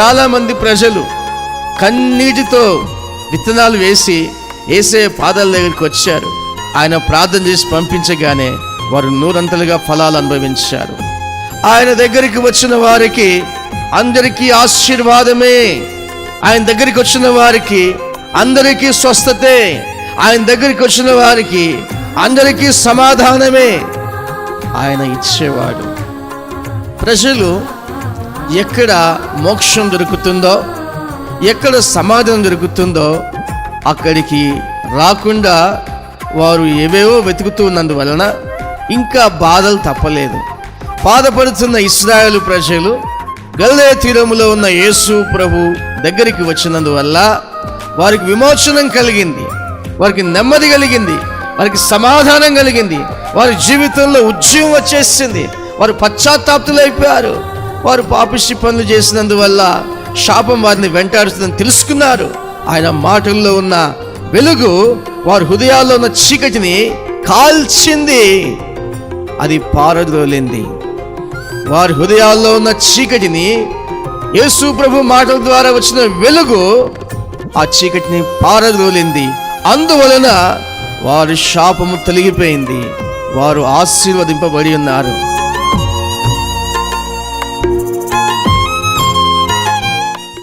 చాలామంది ప్రజలు కన్నీటితో విత్తనాలు వేసి ఏసే పాదాల దగ్గరికి వచ్చారు. ఆయన ప్రార్థన చేసి పంపించగానే వారు నూరంతలుగా ఫలాలు అనుభవించారు. ఆయన దగ్గరికి వచ్చిన వారికి అందరికీ ఆశీర్వాదమే. ఆయన దగ్గరికి వచ్చిన వారికి అందరికీ స్వస్థతే. ఆయన దగ్గరికి వచ్చిన వారికి అందరికీ సమాధానమే. ఆయన ఇచ్చేవాడు. ప్రజలు ఎక్కడ మోక్షం దొరుకుతుందో ఎక్కడ సమాధానం దొరుకుతుందో అక్కడికి రాకుండా వారు ఏవేవో వెతుకుతున్నందువలన ఇంకా బాధలు తప్పలేదు. బాధపడుతున్న ఇస్రాయేలు ప్రజలు గల్లే తీరములో ఉన్న యేసు ప్రభు దగ్గరికి వచ్చినందువల్ల వారికి విమోచనం కలిగింది వారికి నెమ్మది కలిగింది వారికి సమాధానం కలిగింది వారి జీవితంలో ఉద్యమం వచ్చేసింది వారు పశ్చాత్తాప్తులైపోయారు. వారు పాపిష్టి పనులు చేసినందువల్ల శాపం వారిని వెంటాడుతుందని తెలుసుకున్నారు. ఆయన మాటల్లో ఉన్న వెలుగు వారి హృదయాల్లో ఉన్న చీకటిని కాల్చింది. అది పారద్రోలింది. వారి హృదయాల్లో ఉన్న చీకటిని యేసు ప్రభు మాటల ద్వారా వచ్చిన వెలుగు ఆ చీకటిని పారదోలింది అందువలన వారి శాపము తొలగిపోయింది. వారు ఆశీర్వదింపబడి ఉన్నారు.